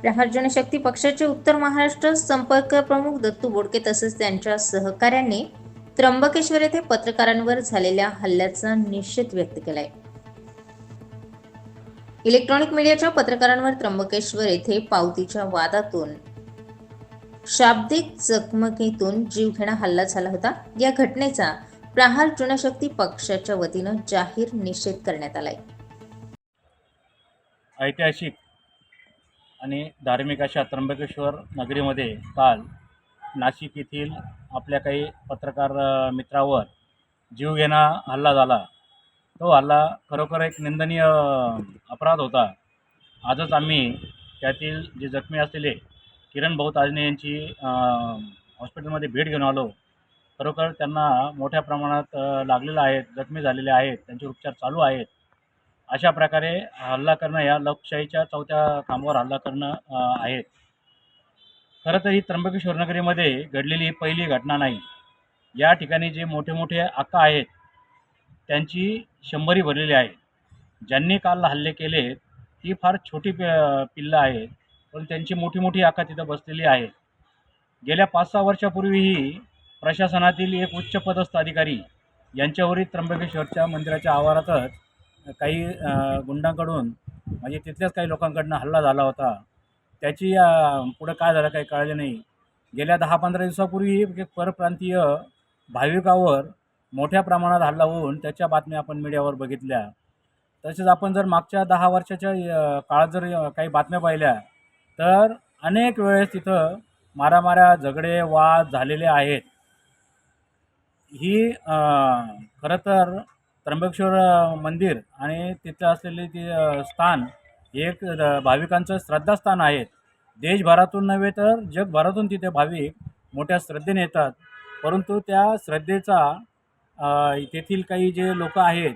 प्रहार जनशक्ती पक्षाचे उत्तर महाराष्ट्र संपर्क प्रमुख दत्तू बोडके तसेच त्यांच्या सहकाऱ्यांनी त्र्यंबकेश्वर येथे पत्रकारांवर झालेल्या हल्ल्याचा निषेध व्यक्त केलाय. इलेक्ट्रॉनिक मीडियाच्या पत्रकारांवर त्र्यंबकेश्वर येथे पावतीच्या वादातून शाब्दिक चकमकीतून जीवघेणा हल्ला झाला होता. या घटनेचा प्रहार जनशक्ती पक्षाच्या वतीनं जाहीर निषेध करण्यात आलाय. ऐतिहासिक आणि धार्मिक अशा त्र्यंबकेश्वर नगरीमध्ये काल नाशिक येथील आपल्या काही पत्रकार मित्रावर जीवघेणा हल्ला झाला. तो हल्ला खरोखर एक निंदनीय अपराध होता. आजच आम्ही त्यातील जे जखमी असलेले किरण भाऊ ताजने यांची हॉस्पिटलमध्ये भेट घेऊन आलो. खरोखर त्यांना मोठ्या प्रमाणात लागलेलं आहेत जखमी झालेले आहेत त्यांचे उपचार चालू आहेत. अशा प्रकारे हल्ला करणं या लोकशाहीच्या चौथ्या खांबावर हल्ला करणं आहे. खरं तर ही त्र्यंबकेश्वर नगरीमध्ये घडलेली ही पहिली घटना नाही. या ठिकाणी जे मोठे मोठे आक्का आहेत त्यांची शंभरी भरलेली आहे. ज्यांनी काल हल्ले केले ती फार छोटी पि पिल्लं आहेत पण त्यांची मोठी मोठी आक्का तिथं बसलेली आहे. गेल्या पाच सहा वर्षापूर्वीही प्रशासनातील एक उच्चपदस्थ अधिकारी यांच्यावरही त्र्यंबकेश्वरच्या मंदिराच्या आवारातच काही गुंडांकडून म्हणजे तिथल्याच काही लोकांकडनं हल्ला झाला होता. त्याची पुढं काय झालं काही कळलं नाही. गेल्या दहा पंधरा दिवसापूर्वी परप्रांतीय भाविकावर मोठ्या प्रमाणात हल्ला होऊन त्याच्या बातम्या आपण मीडियावर बघितल्या. तसेच आपण जर मागच्या दहा वर्षाच्या काळात जर काही बातम्या पाहिल्या तर अनेक वेळेस तिथं मारामाऱ्या झगडे वाद झालेले आहेत. ही खरं तर त्र्यंबकेश्वर मंदिर आणि तिथं असलेले ते स्थान हे एक भाविकांचं श्रद्धास्थान आहे. देशभरातून नव्हे तर जगभरातून तिथे भाविक मोठ्या श्रद्धेने येतात. परंतु त्या श्रद्धेचा तेथील काही जे लोक आहेत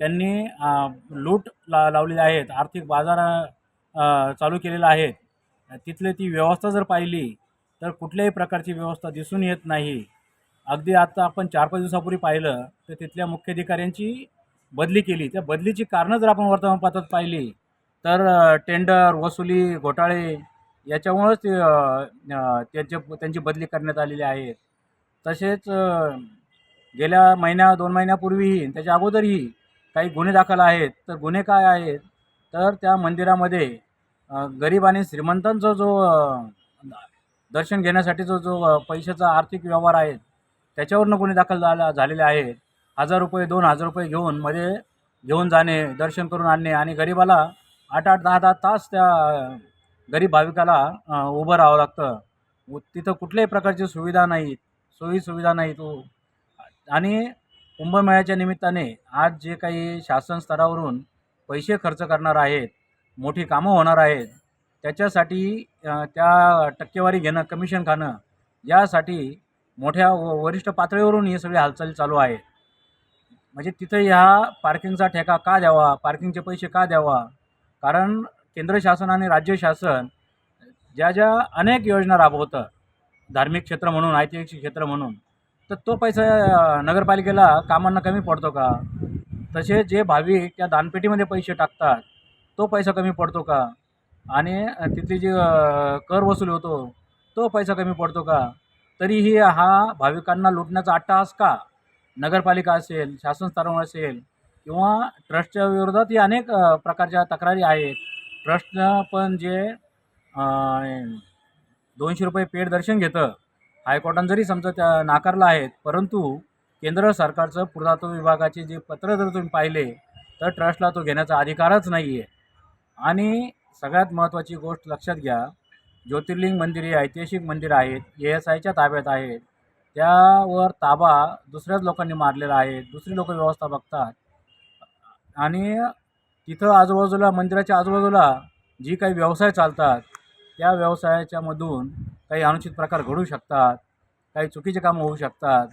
त्यांनी लूट ला लावलेले आहेत आर्थिक बाजार चालू केलेला आहेत तिथले ती व्यवस्था जर पाहिली तर कुठल्याही प्रकारची व्यवस्था दिसून येत नाही. अगदी आता आपण चार पाच दिवसापूर्वी पाहिलं तर तिथल्या मुख्याधिकाऱ्यांची बदली केली. त्या बदलीची कारणं जर आपण वर्तमानपत्रात पाहिली तर टेंडर वसुली घोटाळे याच्यामुळंच ते, त्यांचे त्यांची बदली करण्यात आलेली आहे. तसेच गेल्या महिन्या दोन महिन्यापूर्वीही त्याच्या अगोदरही काही गुन्हे दाखल आहेत. तर गुन्हे काय आहेत? तर त्या मंदिरामध्ये गरीब आणि श्रीमंतांचा जो दर्शन घेण्यासाठीचा जो जो पैशाचा आर्थिक व्यवहार आहे त्याच्यावरनं गुन्हे दाखल झाला झालेले आहेत. हजार रुपये दोन हजार रुपये घेऊन मध्ये घेऊन जाणे दर्शन करून आणणे आणि गरिबाला आठ आठ दहा दहा तास त्या गरीब भाविकाला उभं राहावं लागतं. तिथं कुठल्याही प्रकारची सुविधा नाहीत सोयी सुविधा नाही तो. आणि कुंभमेळ्याच्या निमित्ताने आज जे काही शासन स्तरावरून पैसे खर्च करणार आहेत मोठी कामं होणार आहेत त्याच्यासाठी त्या टक्केवारी घेणं कमिशन खाणं यासाठी मोठ्या व वरिष्ठ पातळीवरून ही सगळी हालचाली चालू आहे. म्हणजे तिथं ह्या पार्किंगचा ठेका का द्यावा? पार्किंगचे पैसे का द्यावा? कारण केंद्र शासन आणि राज्य शासन ज्या ज्या अनेक योजना राबवतं धार्मिक क्षेत्र म्हणून ऐतिहासिक क्षेत्र म्हणून तर तो पैसा नगरपालिकेला कामांना कमी पडतो का? तसे जे भाविक त्या दानपेटीमध्ये पैसे टाकतात तो पैसा कमी पडतो का? आणि तिथली जी कर वसूल होतो तो पैसा कमी पडतो का? तरीही हा भाविकांना लुटण्याचा अट्टहास का? नगरपालिका असेल शासन स्तरावर असेल किंवा ट्रस्टच्या विरोधात ही अनेक प्रकारच्या तक्रारी आहेत. ट्रस्टनं पण जे दोनशे रुपये पेड दर्शन घेतं. हायकोर्टानं जरी समजा त्या नाकारलं आहेत परंतु केंद्र सरकारचं पुरातत्व विभागाचे जे पत्र जर तुम्ही पाहिले तर ट्रस्टला तो घेण्याचा अधिकारच नाही आहे आणि सगळ्यात महत्त्वाची गोष्ट लक्षात घ्या ज्योतिर्लिंग मंदिर हे ऐतिहासिक मंदिर आहेत ए एस आयच्या ताब्यात आहेत. त्यावर ताबा दुसऱ्याच लोकांनी मारलेला आहे दुसरी लोक व्यवस्था बघतात. आणि तिथं आजूबाजूला मंदिराच्या आजूबाजूला जी काही व्यवसाय चालतात त्या व्यवसायाच्यामधून काही अनुचित प्रकार घडू शकतात काही चुकीचे कामं होऊ शकतात.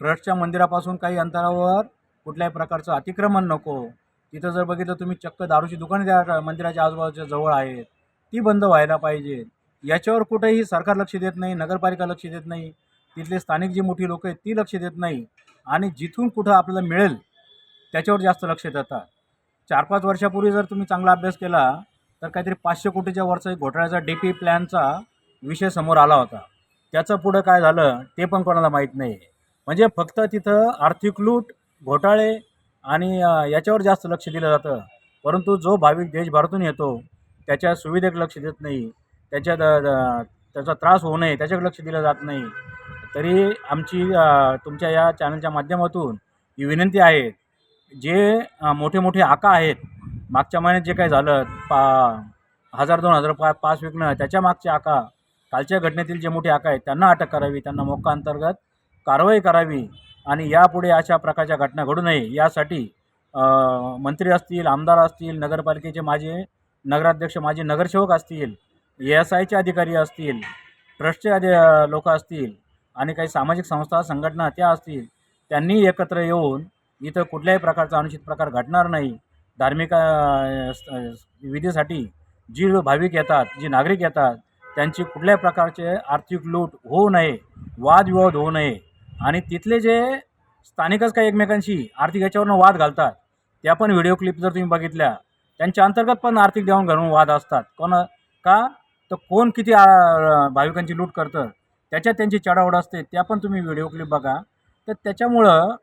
ट्रस्टच्या मंदिरापासून काही अंतरावर कुठल्याही प्रकारचं अतिक्रमण नको. तिथं जर बघितलं तुम्ही चक्क दारूची दुकाने त्या मंदिराच्या आजूबाजूच्या जवळ आहेत. ती बंद व्हायला पाहिजे. याच्यावर कुठेही सरकार लक्ष देत नाही नगरपालिका लक्ष देत नाही. तिथले स्थानिक जी मोठी लोक आहेत ती लक्ष देत नाही. आणि जिथून कुठं आपल्याला मिळेल त्याच्यावर जास्त लक्ष देतात. चार पाच वर्षापूर्वी जर तुम्ही चांगला अभ्यास केला तर काहीतरी पाचशे कोटीच्या वरचा एक घोटाळ्याचा डी पी प्लॅनचा विषय समोर आला होता. त्याचं पुढं काय झालं ते पण कोणाला माहीत नाही म्हणजे फक्त तिथं आर्थिक लूट घोटाळे आणि याच्यावर जास्त लक्ष दिलं जातं. परंतु जो भाविक देशभरातून येतो त्याच्या सुविधेक लक्ष देत नाही. त्याच्या त्याचा त्रास होऊ नये त्याच्याकडे लक्ष दिलं जात नाही. तरी आमची तुमच्या या चॅनलच्या माध्यमातून ही विनंती आहे जे मोठे मोठे आका आहेत मागच्या महिन्यात जे काही झालं पा हजार दोन हजार पा पाच विकणं त्याच्या मागचे आका कालच्या घटनेतील जे मोठे आका आहेत त्यांना अटक करावी त्यांना मोक्का अंतर्गत कारवाई करावी आणि यापुढे अशा प्रकारच्या घटना घडू नये. यासाठी मंत्री असतील आमदार असतील नगरपालिकेचे माझे नगराध्यक्ष माझे नगरसेवक असतील ए एस आयचे अधिकारी असतील ट्रस्टचे अधि लोक असतील आणि काही सामाजिक संस्था संघटना त्या असतील त्यांनी एकत्र येऊन इथं कुठल्याही प्रकारचा अनुचित प्रकार घडणार नाही. धार्मिक विधीसाठी जी भाविक येतात जी नागरिक येतात त्यांची कुठल्याही प्रकारचे आर्थिक लूट होऊ नये वादविवाद होऊ नये आणि तिथले जे स्थानिकच काही एकमेकांशी आर्थिक याच्यावरनं वाद घालतात त्या पण व्हिडिओ क्लिप जर तुम्ही बघितल्या त्यांच्या अंतर्गत पण आर्थिक देवाणघेवाण वाद असतात. कोण का? तर कोण किती भाविकांची लूट करतं त्याच्यात त्यांची चढावड असते त्या पण तुम्ही व्हिडिओ क्लिप बघा. तर त्याच्यामुळं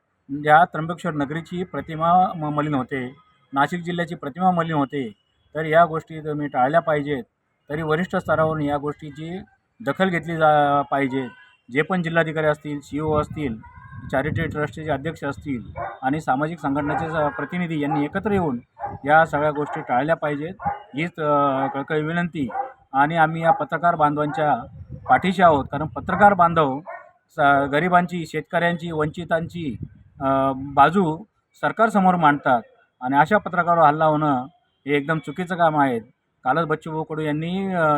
या त्र्यंबकेश्वर नगरीची प्रतिमा म मलिन होते. नाशिक जिल्ह्याची प्रतिमा मलिन होते. तर या गोष्टी तुम्ही टाळल्या पाहिजेत. तरी वरिष्ठ स्तरावरून या गोष्टीची दखल घेतली जा पाहिजे. जे पण जिल्हाधिकारी असतील सी ओ असतील चॅरिटी ट्रस्टचे अध्यक्ष असतील आणि सामाजिक संघटनेचे स- प्रतिनिधी यांनी एकत्र येऊन या सगळ्या गोष्टी टाळल्या पाहिजेत. हीच कळकळी विनंती. आणि आम्ही या पत्रकार बांधवांच्या पाठीशी आहोत. कारण पत्रकार बांधव स गरिबांची शेतकऱ्यांची वंचितांची बाजू सरकारसमोर मांडतात. आणि अशा पत्रकारावर हल्ला होणं हे एकदम चुकीचं काम आहे. कालच बच्चूभाऊ कडू यांनी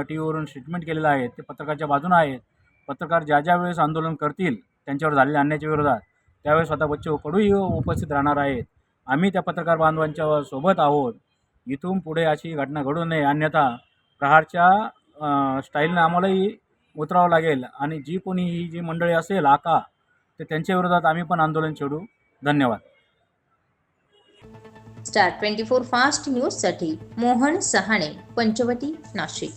टी व्हीवरून स्टेटमेंट केलेलं आहे. ते पत्रकारच्या बाजूनं आहेत. पत्रकार ज्या ज्या वेळेस आंदोलन करतील त्यांच्यावर झालेल्या अन्यायाच्या विरोधात त्यावेळेस स्वतः बच्चू कडूही उपस्थित राहणार आहेत. आम्ही त्या पत्रकार बांधवांच्या सोबत आहोत. इथून पुढे अशी घटना घडू नये. अन्यथा प्रहारच्या स्टाईलनं आम्हालाही उतरावं लागेल. आणि जी कोणी ही जी मंडळी असेल आका ते त्यांच्या विरोधात आम्ही पण आंदोलन छेडू. धन्यवाद. स्टार ट्वेंटी फोर फास्ट न्यूजसाठी मोहन सहाणे पंचवटी नाशिक.